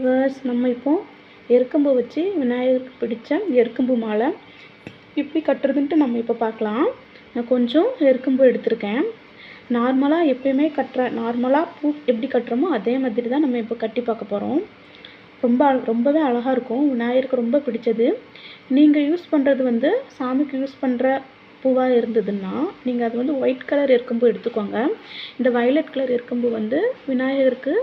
Viewers நம்ம இப்போ எருக்கம்பு வச்சு விநாயகருக்கு பிடிச்ச எருக்கம்பு மாலை. எப்படி கட்டுறதுன்ட்டு நம்ம இப்போ பார்க்கலாம். நான் கொஞ்சம் எருக்கம்பு எடுத்திருக்கேன். நார்மலாக எப்பயுமே கட்டுற நார்மலாக பூ எப்படி கட்டுறோமோ அதே மாதிரி தான் நம்ம இப்போ கட்டி பார்க்க போகிறோம் ரொம்ப அழ- ரொம்பவே அழகாக இருக்கும். விநாயகருக்கு ரொம்ப பிடிச்சது. நீங்கள் யூஸ் பண்ணுறது வந்து சாமிக்கு யூஸ் பண்ணுற பூவாக இருந்ததுன்னா நீங்கள் அது வந்து ஒயிட் கலர் எருக்கம்பு எடுத்துக்கோங்க. இந்த வயலட் கலர் எருக்கம்பு வந்து விநாயகருக்கு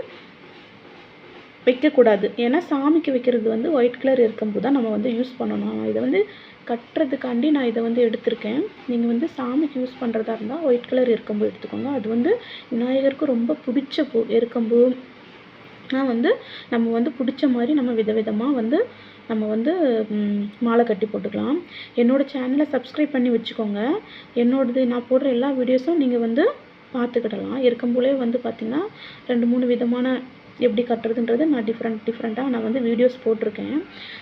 வைக்கக்கூடாது. ஏன்னா சாமிக்கு வைக்கிறது வந்து ஒயிட் கலர் எருக்கம்பு தான் நம்ம வந்து யூஸ் பண்ணணும். இதை வந்து கட்டுறதுக்காண்டி நான் இதை வந்து எடுத்திருக்கேன். நீங்கள் வந்து சாமிக்கு யூஸ் பண்ணுறதா இருந்தால் ஒயிட் கலர் இருக்கம்பு எடுத்துக்கோங்க. அது வந்து விநாயகருக்கு ரொம்ப பிடிச்ச பூ எருக்கம்பு நான் வந்து நம்ம வந்து பிடிச்ச மாதிரி நம்ம விதவிதமாக வந்து நம்ம வந்து மாலை கட்டி போட்டுக்கலாம். என்னோடய சேனலை சப்ஸ்கிரைப் பண்ணி வச்சுக்கோங்க. என்னோடது நான் போடுற எல்லா வீடியோஸும் நீங்கள் வந்து பார்த்துக்கிடலாம். எருக்கம்புலே வந்து பார்த்திங்கன்னா ரெண்டு மூணு விதமான எப்படி கட்டுறதுன்றது நான் டிஃப்ரெண்ட் டிஃப்ரெண்ட்டாக நான் வந்து வீடியோஸ் போட்டிருக்கேன்.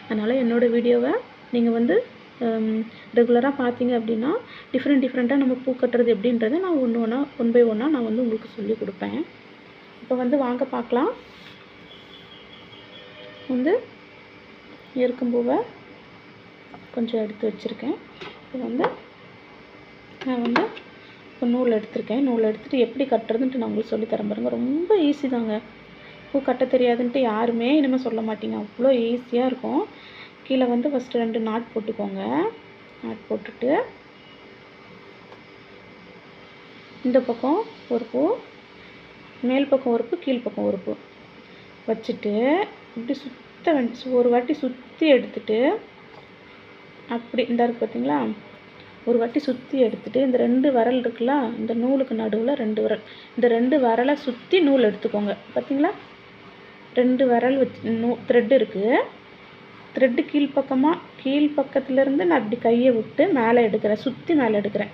அதனால் என்னோடய வீடியோவை நீங்கள் வந்து ரெகுலராக பார்த்தீங்க அப்படின்னா டிஃப்ரெண்ட் டிஃப்ரெண்ட்டாக நம்ம பூ கட்டுறது எப்படின்றத நான் ஒன்று ஒன்றா ஒன் பை ஒன்றா நான் வந்து உங்களுக்கு சொல்லி கொடுப்பேன். இப்போ வந்து வாங்க பார்க்கலாம். வந்து எருக்கம்பூவை கொஞ்சம் எடுத்து வச்சுருக்கேன். இப்போ வந்து நான் வந்து இப்போ நூல் எடுத்திருக்கேன். நூல் எடுத்துகிட்டு எப்படி கட்டுறதுன்ட்டு நான் உங்களுக்கு சொல்லித் தரேன் ரொம்ப ஈஸி தாங்க. பூ கட்ட தெரியாதுன்ட்டு யாருமே இனிமேல் சொல்ல மாட்டீங்க. அவ்வளோ ஈஸியாக இருக்கும். கீழே வந்து ஃபஸ்ட்டு ரெண்டு நாட் போட்டுக்கோங்க. நாட் போட்டுட்டு இந்த பக்கம் ஒரு பூ மேல் பக்கம் ஒரு பூ கீழ் பக்கம் ஒரு பூ வச்சுட்டு இப்படி சுத்த வேண்டி ஒரு வாட்டி சுற்றி எடுத்துட்டு அப்படி இந்த இருக்கு பார்த்தீங்களா ஒரு வாட்டி சுற்றி எடுத்துட்டு இந்த ரெண்டு வரல் இருக்குல்ல இந்த நூலுக்கு நடுவில் ரெண்டு வரல். இந்த ரெண்டு வரலை சுற்றி நூல் எடுத்துக்கோங்க. பார்த்தீங்களா ரெண்டு விரல் வச்சு நூ த்ரெட் இருக்குது த்ரெட்டு கீழ்ப்பக்கமாக கீழ்ப்பக்கத்துலேருந்து நான் இப்படி கையை விட்டு மேலே எடுக்கிறேன். சுற்றி மேலே எடுக்கிறேன்.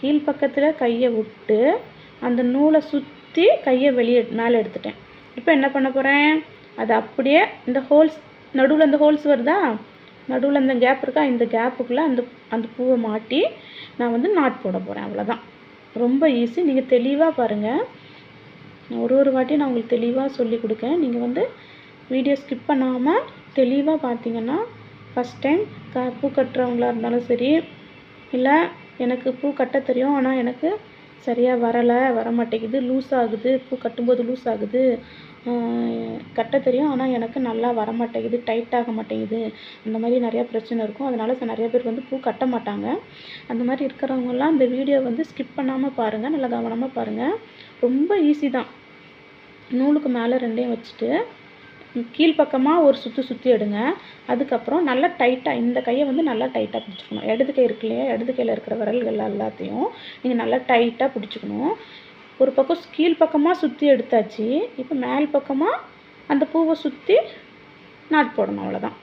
கீழ்ப்பக்கத்தில் கையை விட்டு அந்த நூலை சுற்றி கையை வெளியே மேலே எடுத்துட்டேன். இப்போ என்ன பண்ண போகிறேன் அது அப்படியே இந்த ஹோல்ஸ் நடுவில் இந்த ஹோல்ஸ் வருதா? நடுவில் அந்த கேப் இருக்கா? இந்த கேப்புக்குள்ளே அந்த அந்த பூவை மாட்டி நான் வந்து நாட் போட போகிறேன் அவ்வளோதான் ரொம்ப ஈஸி நீங்கள் தெளிவாக பாருங்கள் ஒரு ஒரு வாட்டியும் நான் உங்களுக்கு தெளிவாக சொல்லி கொடுக்கேன் நீங்கள் வந்து வீடியோ ஸ்கிப் பண்ணாமல் தெளிவாக பார்த்தீங்கன்னா ஃபஸ்ட் டைம் க பூ கட்டுறவங்களா இருந்தாலும் சரி இல்லை எனக்கு பூ கட்ட தெரியும் ஆனால் எனக்கு சரியாக வரலை வர மாட்டேங்குது லூஸ் ஆகுது பூ கட்டும்போது லூஸ் ஆகுது கட்ட தெரியும் ஆனால் எனக்கு நல்லா வர மாட்டேங்குது டைட் ஆக மாட்டேங்குது அந்த மாதிரி நிறையா பிரச்சனை இருக்கும். அதனால நிறைய பேர் வந்து பூ கட்ட மாட்டாங்க. அந்த மாதிரி இருக்கிறவங்கலாம் இந்த வீடியோ வந்து ஸ்கிப் பண்ணாமல் பாருங்கள் நல்லா கவனமாக பாருங்கள் ரொம்ப ஈஸி தான். நூலுக்கு மேலே ரெண்டையும் வச்சுட்டு கீழ்ப்பக்கமாக ஒரு சுற்றி சுற்றி எடுங்க. அதுக்கப்புறம் நல்லா டைட்டாக இந்த கையை வந்து நல்லா டைட்டாக பிடிச்சிக்கணும். இடது கை இருக்கு இல்லையா? இடது கையில் இருக்கிற விரல்கள் எல்லாத்தையும் நீங்கள் நல்லா டைட்டாக பிடிச்சிக்கணும். ஒரு பக்கம் கீழ் பக்கமாக சுற்றி எடுத்தாச்சு. இப்போ மேல் பக்கமாக அந்த பூவை சுற்றி நாட் போடணும் அவ்வளோதான்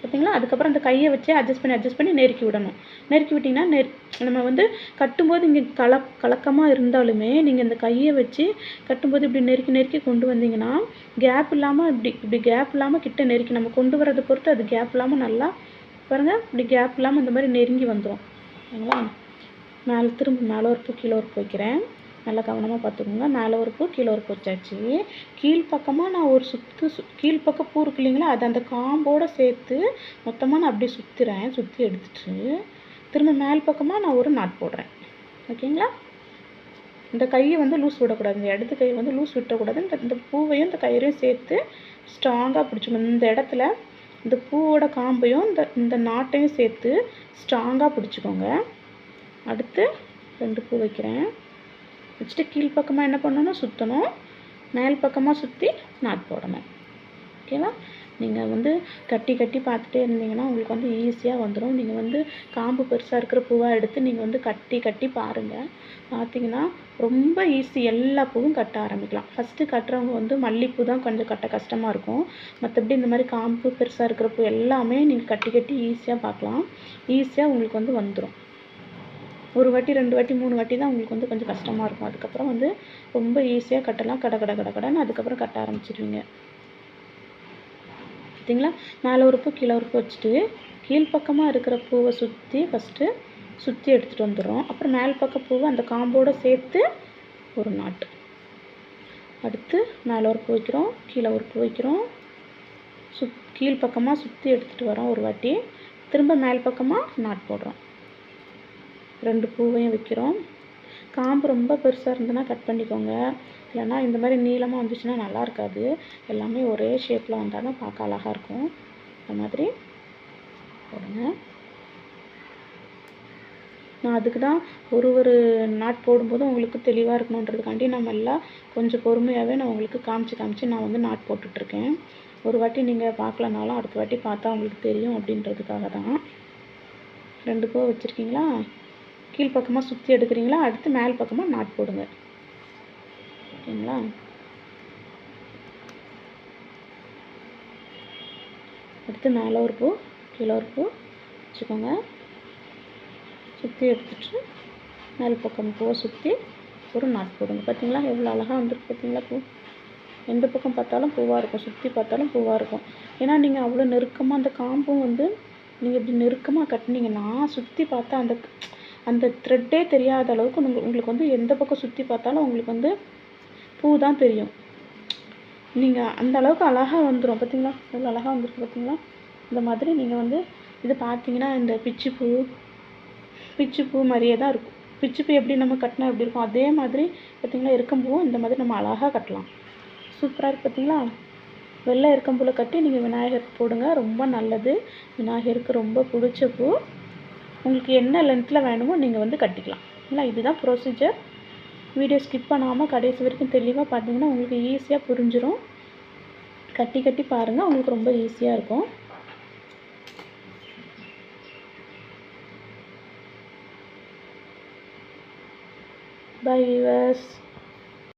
பார்த்தீங்களா அதுக்கப்புறம் அந்த கையை வச்சு அட்ஜஸ்ட் பண்ணி அட்ஜஸ்ட் பண்ணி நெருக்கி விடணும். நெருக்கி விட்டிங்கன்னா நெரு நம்ம வந்து கட்டும்போது இங்கே கல கலக்கமாக இருந்தாலுமே நீங்கள் இந்த கையை வச்சு கட்டும்போது இப்படி நெருக்கி நெருக்கி கொண்டு வந்தீங்கன்னா கேப் இல்லாமல் இப்படி இப்படி கேப் இல்லாமல் கிட்ட நெருக்கி நம்ம கொண்டு வரதை பொறுத்து அது கேப் இல்லாமல் நல்லா பாருங்கள் இப்படி கேப் இல்லாமல் இந்த மாதிரி நெருங்கி வந்துடும் சரிங்களா? மேலே திரும்ப மேலே ஒரு பூ கீழே ஒரு பூ வைக்கிறேன். நல்லா கவனமாக பார்த்துக்கோங்க மேலே ஒரு பூ கீழே ஒரு பூ வச்சாச்சு. கீழ்ப்பக்கமாக நான் ஒரு சுற்று சு கீழ்ப்பக்கம் பூ இருக்கு இல்லைங்களா அதை அந்த காம்போடு சேர்த்து மொத்தமாக நான் அப்படியே சுற்றுறேன் சுற்றி எடுத்துட்டு திரும்ப மேல் பக்கமாக நான் ஒரு நாட் போடுறேன். ஓகேங்களா? இந்த கையை வந்து லூஸ் விடக்கூடாது. இந்த இடத்து கையை வந்து லூஸ் விட்டக்கூடாது. இந்த இந்த பூவையும் இந்த கயிறையும் சேர்த்து ஸ்ட்ராங்காக பிடிச்சிக்கணும் இந்த இடத்துல இந்த பூவோட காம்பையும் இந்த இந்த நாட்டையும் சேர்த்து ஸ்ட்ராங்காக பிடிச்சிக்கோங்க. அடுத்து ரெண்டு பூ வைக்கிறேன். வச்சுட்டு கீழ்ப்பக்கமாக என்ன பண்ணணும்? சுற்றணும் மேல் பக்கமாக சுற்றி நாட் போடணும். ஓகேவா? நீங்கள் வந்து கட்டி கட்டி பார்த்துட்டே இருந்தீங்கன்னா உங்களுக்கு வந்து ஈஸியாக வந்துடும் நீங்கள் வந்து காம்பு பெருசாக இருக்கிற பூவாக எடுத்து நீங்கள் வந்து கட்டி கட்டி பாருங்கள் பார்த்தீங்கன்னா ரொம்ப ஈஸி எல்லா பூவும் கட்ட ஆரம்பிக்கலாம். ஃபஸ்ட்டு கட்டுறவங்க வந்து மல்லிப்பூ தான் கொஞ்சம் கட்ட கஷ்டமாக இருக்கும். மற்றபடி இந்த மாதிரி காம்பு பெருசாக இருக்கிற பூ எல்லாமே நீங்கள் கட்டி கட்டி ஈஸியாக பார்க்கலாம். ஈஸியாக உங்களுக்கு வந்து வந்துடும் ஒரு வாட்டி ரெண்டு வாட்டி மூணு வாட்டி தான் உங்களுக்கு வந்து கொஞ்சம் கஷ்டமாக இருக்கும். அதுக்கப்புறம் வந்து ரொம்ப ஈஸியாக கட்டலாம். கட கட கட கடன்னு அதுக்கப்புறம் கட்ட ஆரம்பிச்சிடுவீங்க பார்த்தீங்களா மேலே ஒரு பூ கீழே ஒரு பூ வச்சுட்டு கீழ்ப்பக்கமாக இருக்கிற பூவை சுற்றி ஃபஸ்ட்டு சுற்றி எடுத்துகிட்டு வந்துடுறோம். அப்புறம் மேல் பக்க பூவை அந்த காம்போட சேர்த்து ஒரு நாட்டு. அடுத்து மேலே ஒரு பூ வைக்கிறோம். கீழே ஒரு பூ வைக்கிறோம். சுத் கீழ் பக்கமாக சுற்றி எடுத்துகிட்டு வரோம் ஒரு வாட்டி. திரும்ப மேல் பக்கமாக நாட் போடுறோம். ரெண்டு பூவையும் வைக்கிறோம். காம்பு ரொம்ப பெருசாக இருந்ததுன்னா கட் பண்ணிக்கோங்க. இல்லைன்னா இந்த மாதிரி நீளமாக வந்துச்சுன்னா நல்லா இருக்காது. எல்லாமே ஒரே ஷேப்பில் வந்தால் தான் பார்க்க அழகாக இருக்கும். இந்த மாதிரி போடுங்க. நான் அதுக்கு தான் ஒரு ஒரு நாட் போடும்போதும் உங்களுக்கு தெளிவாக இருக்கணுன்றதுக்காண்டி நம்ம எல்லாம் கொஞ்சம் பொறுமையாகவே நான் உங்களுக்கு காமிச்சு காமிச்சு நான் வந்து நாட் போட்டுட்ருக்கேன். ஒரு வாட்டி நீங்கள் பார்க்கலனாலும் அடுத்த வாட்டி பார்த்தா உங்களுக்கு தெரியும் அப்படின்றதுக்காக தான். ரெண்டு பூ வச்சுருக்கீங்களா? கீழ்ப்பக்கமாக சுற்றி எடுக்கிறீங்களா? அடுத்து மேல் பக்கமாக நாட் போடுங்க. ஓகேங்களா? அடுத்து மேலே ஒரு பூ கீழே ஒரு பூ வச்சுக்கோங்க. சுற்றி எடுத்துட்டு மேல் பக்கம் பூவை சுற்றி ஒரு நாட் போடுங்க. பார்த்தீங்களா எவ்வளோ அழகாக வந்துருக்கு பார்த்தீங்களா பூ? எந்த பக்கம் பார்த்தாலும் பூவாக இருக்கும். சுற்றி பார்த்தாலும் பூவாக இருக்கும். ஏன்னா நீங்கள் அவ்வளோ நெருக்கமாக அந்த காம்பும் வந்து நீங்கள் இப்படி நெருக்கமாக கட்டினீங்கன்னா சுற்றி பார்த்தா அந்த அந்த த்ரெட்டே தெரியாத அளவுக்கு உங்களுக்கு வந்து எந்த பக்கம் சுற்றி பார்த்தாலும் உங்களுக்கு வந்து பூ தான் தெரியும். நீங்கள் அந்த அளவுக்கு அழகாக வந்துடும் பார்த்தீங்களா எவ்வளோ அழகாக வந்துருக்கு பார்த்தீங்களா இந்த மாதிரி நீங்கள் வந்து இது பார்த்தீங்கன்னா இந்த பிச்சி பூ பூ மாதிரியே தான் இருக்கும். பிச்சி பூ எப்படி நம்ம கட்டினா எப்படி இருக்கும்? அதே மாதிரி பார்த்தீங்களா இருக்கம்பூவும் இந்த மாதிரி நம்ம அழகாக கட்டலாம். சூப்பராக இருக்குது பார்த்தீங்களா வெள்ளை இருக்கம்பூவில் கட்டி நீங்கள் விநாயகருக்கு போடுங்க. ரொம்ப நல்லது. விநாயகருக்கு ரொம்ப பிடிச்ச பூ. உங்களுக்கு என்ன லென்த்தில் வேணுமோ நீங்கள் வந்து கட்டிக்கலாம். இல்லை இதுதான் ப்ரொசீஜர் வீடியோ ஸ்கிப் பண்ணாமல் கடைசி வரைக்கும் தெளிவாக பார்த்தீங்கன்னா உங்களுக்கு ஈஸியாக புரிஞ்சிடும் கட்டி கட்டி பாருங்கள் உங்களுக்கு ரொம்ப ஈஸியாக இருக்கும். By viewers